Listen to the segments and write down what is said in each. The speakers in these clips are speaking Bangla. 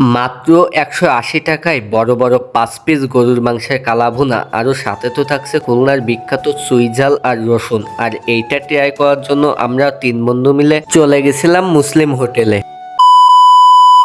মাত্র একশো আশি টাকায় বড় বড় পাঁচ পিস গরুর মাংসের কালাভুনা, আরও সাথে তো থাকছে খুলনার বিখ্যাত সুইজাল আর রসুন। আর এইটা ট্রাই করার জন্য আমরা তিন বন্ধু মিলে চলে গেছিলাম মুসলিম হোটেলে।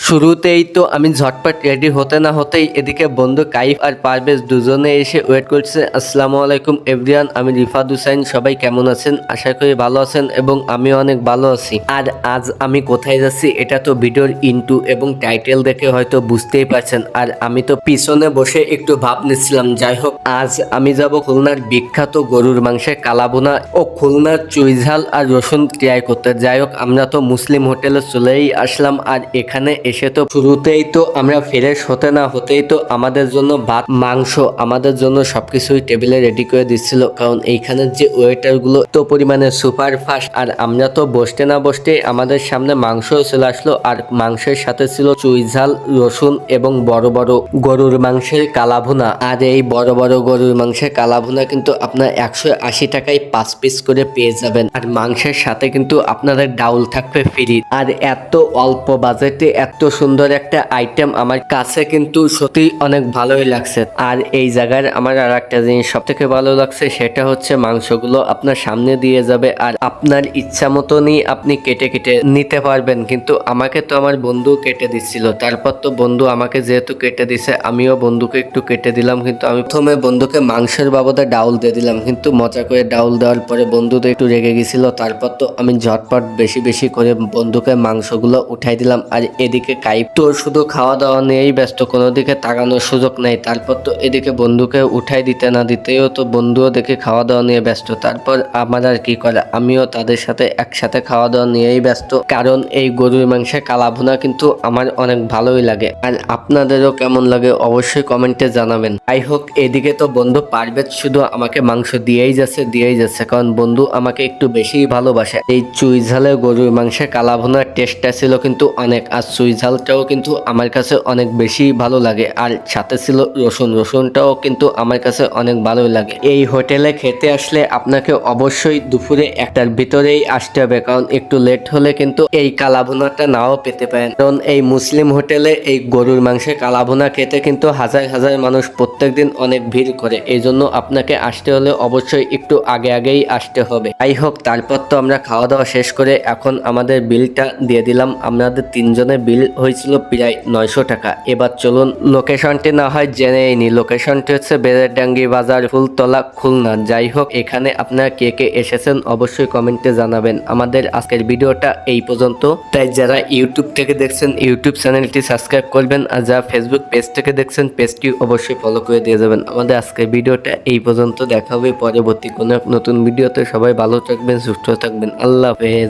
শুরুতেই তো আমি ঝটপট রেডি হতে না হতেই এদিকে বন্ধু কাইফ আর পারভেজ দুজনে এসে ওয়েট করছে। আসসালামু আলাইকুম এভরিয়ান, আমি রিফাত হুসাইন, সবাই কেমন আছেন? আশা করি ভালো আছেন এবং আমি অনেক ভালো আছি। আর আজ আমি কোথায় যাচ্ছি এটা তো ভিডিওর ইন্টু এবং টাইটেল দেখে হয়তো বুঝতেই পারছেন। আর আমি তো পিছনে বসে একটু ভাব নিচ্ছিলাম। যাই হোক, আজ আমি যাব খুলনার বিখ্যাত গরুর মাংসের কালাবোনা ও খুলনার চুইঝাল আর রসুন ট্রাই করতে। যাই হোক, আমরা তো মুসলিম হোটেলে চলেই আসলাম। আর এখানে এসে তো শুরুতেই তো আমরা ফ্রেশ হতে না হতেই তো আমাদের জন্য ভাত, মাংস, আমাদের জন্য সবকিছুই টেবিলে রেডি করে দিচ্ছিল। কারণ এইখানের যে ওয়েটারগুলো তো পরিমাণে সুপার ফাস্ট আর আমরা তো বসতে না বসতে আমাদের সামনে মাংস চলে আসলো, আর মাংসের সাথে ছিল চুইঝাল রসুন এবং বড় বড় গরুর মাংসের কালাভুনা। আর এই বড় বড় গরুর মাংসের কালাভুনা কিন্তু আপনার একশো আশি টাকায় পাঁচ পিস করে পেয়ে যাবেন। আর মাংসের সাথে কিন্তু আপনাদের ডাউল থাকবে ফ্রি আর এত অল্প বাজেটে এত সুন্দর একটা আইটেম আমার কাছে কিন্তু সত্যি অনেক ভালোই লাগছে। আর এই জায়গার আমার আর একটা জিনিস সব থেকে ভালো লাগছে, সেটা হচ্ছে মাংসগুলো আপনার সামনে দিয়ে যাবে আর আপনার ইচ্ছা মতনই আপনি কেটে কেটে নিতে পারবেন। কিন্তু আমাকে তো আমার বন্ধু কেটে দিচ্ছিল। তারপর তো বন্ধু আমাকে যেহেতু কেটে দিছে, আমিও বন্ধুকে একটু কেটে দিলাম। কিন্তু আমি প্রথমে বন্ধুকে মাংসের বাবদে ডাউল দিয়ে দিলাম। কিন্তু মজা করে ডাউল দেওয়ার পরে বন্ধু তো একটু রেগে গেছিল। তারপর তো আমি ঝটপট বেশি বেশি করে বন্ধুকে মাংসগুলো উঠাই দিলাম। আর এদিকে কাইপ তো শুধু খাওয়া দাওয়া নিয়েই ব্যস্ত, কোনো দিকে তাকানোর সুযোগ নেই। তারপর তো এদিকে বন্ধুকে উঠাই দিতে না দিতেও তো বন্ধুও দেখে খাওয়া দাওয়া নিয়ে ব্যস্ত। তারপর আমার আর কি করে? আমিও তাদের সাথে একসাথে খাওয়া দাওয়া নিয়েই ব্যস্ত। কারণ এই গরুর মাংসের কালাভুনা কিন্তু আমার অনেক ভালোই লাগে। আর আপনাদেরও কেমন লাগে অবশ্যই কমেন্টে জানাবেন। আই হোক, এদিকে তো বন্ধু পারভেজ শুধু আমাকে মাংস দিয়েই যাচ্ছে দিয়েই যাচ্ছে। কারণ বন্ধু আমাকে একটু বেশিই ভালোবাসে। এই চুই ঝালে গরুর মাংসের কালাভুনার টেস্টটা ছিল কিন্তু অনেক। আর চুই ঝালটাও কিন্তু আমার কাছে অনেক বেশি ভালো লাগে। আর সাথে ছিল রসুন। রসুনটাও কিন্তু আমার কাছে অনেক ভালোই লাগে। এই হোটেলে খেতে আসলে আপনাকে অবশ্যই দুপুরে একটার ভিতরেই আসতে হবে। কারণ একটু লেট হলে কিন্তু এই কালাভুনাটা নাও পেতে পারেন। কারণ এই মুসলিম হোটেলে এই গরুর মাংসের কালাভুনা খেতে কিন্তু হাজার হাজার মানুষ প্রত্যেকদিন অনেক ভিড় করে। এই জন্য আপনাকে আসতে হলে অবশ্যই একটু আগে আগেই আসতে হবে। যাই হোক, তারপর তো আমরা খাওয়া দাওয়া শেষ করে এখন আমাদের বিলটা দিয়ে দিলাম। আমাদের তিনজনের বিল হয়েছিল প্রায় নয়শো টাকা। এবার চলুন লোকেশনটি না হয় জেনেই নি লোকেশনটি হচ্ছে বেড়াডাঙ্গি বাজার, ফুলতলা, খুলনা। যাই হোক, এখানে আপনারা কে কে এসেছেন অবশ্যই কমেন্টে জানাবেন। আমাদের আজকের ভিডিওটা এই পর্যন্ত। তাই যারা ইউটিউব থেকে দেখছেন, ইউটিউব চ্যানেলটি সাবস্ক্রাইব করবেন আর যারা ফেসবুক পেজ থেকে দেখছেন, পেজটি অবশ্যই ফলো করে দিয়ে যাবেন। আমাদের আজকের ভিডিওটা এই পর্যন্ত। দেখা হবে পরবর্তী কোনো এক নতুন ভিডিওতে। সবাই ভালো থাকবেন, সুস্থ থাকবেন। আল্লাহ হাফেজ।